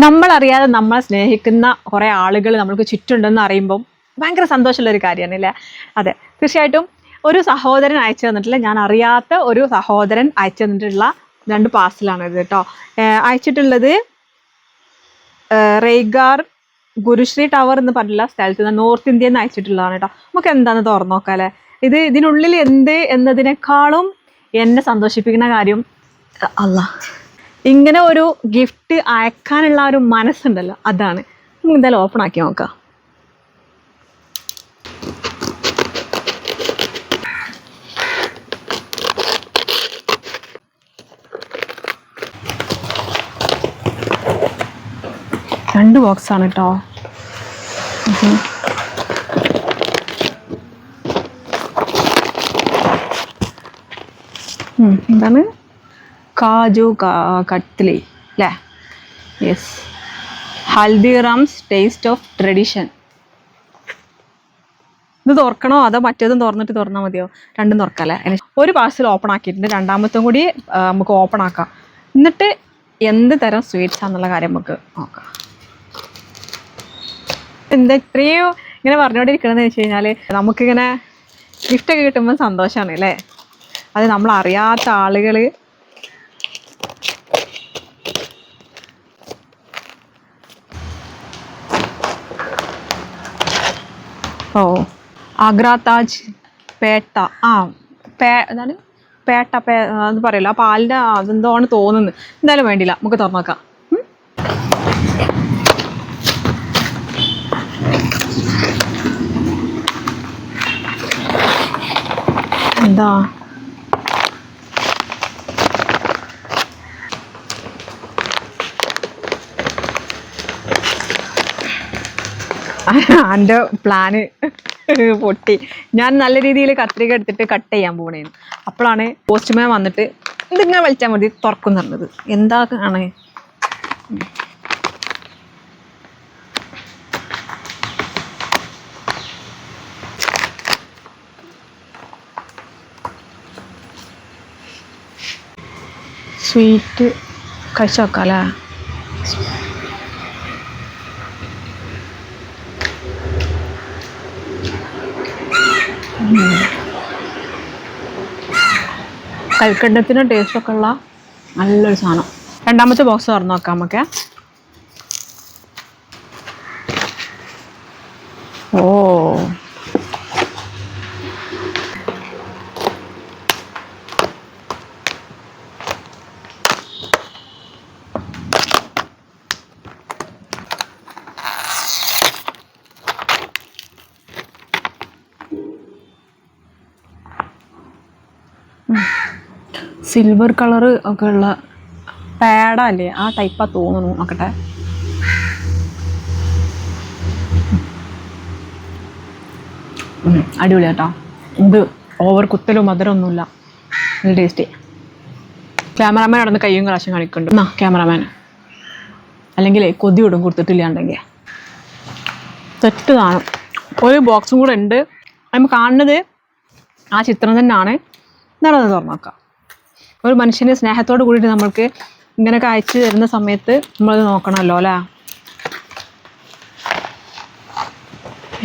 നമ്മളറിയാതെ നമ്മളെ സ്നേഹിക്കുന്ന കുറേ ആളുകൾ നമ്മൾക്ക് ചുറ്റുണ്ടെന്ന് അറിയുമ്പം ഭയങ്കര സന്തോഷമുള്ള ഒരു കാര്യമാണ് അല്ലേ അതെ. തീർച്ചയായിട്ടും ഒരു സഹോദരൻ അയച്ചു തന്നിട്ടില്ല. ഞാൻ അറിയാത്ത ഒരു സഹോദരൻ അയച്ചു തന്നിട്ടുള്ള രണ്ട് പാർസലാണ് ഇത് കേട്ടോ. അയച്ചിട്ടുള്ളത് റെയ്ഗാർ ഗുരുശ്രീ ടവർ എന്ന് പറഞ്ഞിട്ടുള്ള സ്ഥലത്ത് നിന്ന് നോർത്ത് ഇന്ത്യയിൽ നിന്ന് അയച്ചിട്ടുള്ളതാണ് കേട്ടോ. നമുക്ക് എന്താണെന്ന് തുറന്നു നോക്കാം അല്ലേ? ഇത് ഇതിനുള്ളിൽ എന്ത് എന്നതിനേക്കാളും എന്നെ സന്തോഷിപ്പിക്കുന്ന കാര്യം അല്ല ഇങ്ങനെ ഒരു ഗിഫ്റ്റ് അയക്കാനുള്ള ഒരു മനസ്സുണ്ടല്ലോ അതാണ്. നമുക്ക് എന്തായാലും ഓപ്പൺ ആക്കി നോക്കാം. രണ്ട് ബോക്സാണ് കേട്ടോ എന്താണ്? കാജു കട്ട്ലി അല്ലേ yes Haldiram's taste of tradition ഇത് തുറക്കണോ? അതോ മറ്റേതും തുറന്നിട്ട് തുറന്നാൽ മതിയോ? രണ്ടും തുറക്കാം അല്ലേ ഒരു പാർസൽ ഓപ്പൺ ആക്കിയിട്ടുണ്ട്. രണ്ടാമത്തും കൂടി നമുക്ക് ഓപ്പൺ ആക്കാം. എന്നിട്ട് എന്ത് തരം സ്വീറ്റ്സ് ആണെന്നുള്ള കാര്യം നമുക്ക് നോക്കാം. എന്താ ഇത്രയും ഇങ്ങനെ പറഞ്ഞുകൊണ്ടിരിക്കണമെന്ന് വെച്ച് കഴിഞ്ഞാൽ നമുക്കിങ്ങനെ ഗിഫ്റ്റൊക്കെ കിട്ടുമ്പോൾ സന്തോഷമാണ് അല്ലേ അത് നമ്മൾ അറിയാത്ത ആളുകൾ ഓ. ആഗ്ര താജ് പേട്ട. ആ പേ എന്താണ്? പേട്ട പേ എന്ന് പറയില്ല. ആ പാലിന്റെ അതെന്തോ ആണ് തോന്നുന്നത് എന്തായാലും വേണ്ടില്ല നമുക്ക് തുറന്നേക്കാം? എന്താ? എന്റെ പ്ലാന് പൊട്ടി. ഞാൻ നല്ല രീതിയിൽ കത്രിക എടുത്തിട്ട് കട്ട് ചെയ്യാൻ പോണേ അപ്പോഴാണ് പോസ്റ്റ്മാൻ വന്നിട്ട് ഇതിങ്ങനെ വലിച്ചാൽ മതി തുറക്കും പറഞ്ഞത്. എന്താ ആണ്? സ്വീറ്റ് കഴിച്ചു നോക്കാം അല്ലേ കൽക്കണ്ടത്തിന് ടേസ്റ്റൊക്കെ ഉള്ള നല്ലൊരു സാധനം. രണ്ടാമത്തെ ബോക്സ് തുറന്നു നോക്കാം നമുക്ക്. ഓ. സിൽവർ കളർ ഒക്കെ ഉള്ള പാഡല്ലേ ആ ടൈപ്പാ തോന്നുന്നു നോക്കട്ടെ അടിപൊളി കേട്ടോ ഇത് ഓവർ കുത്തലും മധുരമൊന്നുമില്ല. നല്ല ടേസ്റ്റി ക്യാമറാമാൻ അവിടെ നിന്ന് കയ്യും കാശും കാണിക്കുന്നുണ്ട്. എന്നാ ക്യാമറാമാൻ അല്ലെങ്കിൽ കൊതി വിടും കൊടുത്തിട്ടില്ലാണ്ടെങ്കിൽ തെറ്റ് കാണും. ഒരു ബോക്സും കൂടെ ഉണ്ട്. നമ്മൾ കാണുന്നത് ആ ചിത്രം തന്നെയാണ്. എന്നാലും അത് ഒരു മനുഷ്യന്റെ സ്നേഹത്തോട് കൂടിയിട്ട് നമ്മൾക്ക് ഇങ്ങനെയൊക്കെ അയച്ചു തരുന്ന സമയത്ത് നമ്മളത് നോക്കണമല്ലോ അല്ലേ?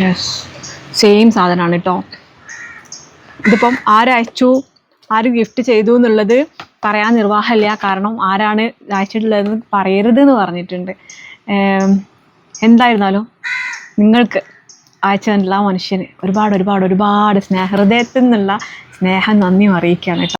യെസ് സെയിം സാധനമാണ് കേട്ടോ. ഇതിപ്പം ആരയച്ചു ആര് ഗിഫ്റ്റ് ചെയ്തു എന്നുള്ളത് പറയാൻ നിർവാഹമില്ല. കാരണം ആരാണ് അയച്ചിട്ടുള്ളതെന്ന് പറയരുത് എന്ന് പറഞ്ഞിട്ടുണ്ട് എന്തായിരുന്നാലും നിങ്ങൾക്ക് അയച്ചു മനുഷ്യന് ഒരുപാട് ഒരുപാട് ഒരുപാട് സ്നേഹ ഹൃദയത്തിൽ നിന്നുള്ള സ്നേഹം നന്ദിയും അറിയിക്കുകയാണ് കേട്ടോ.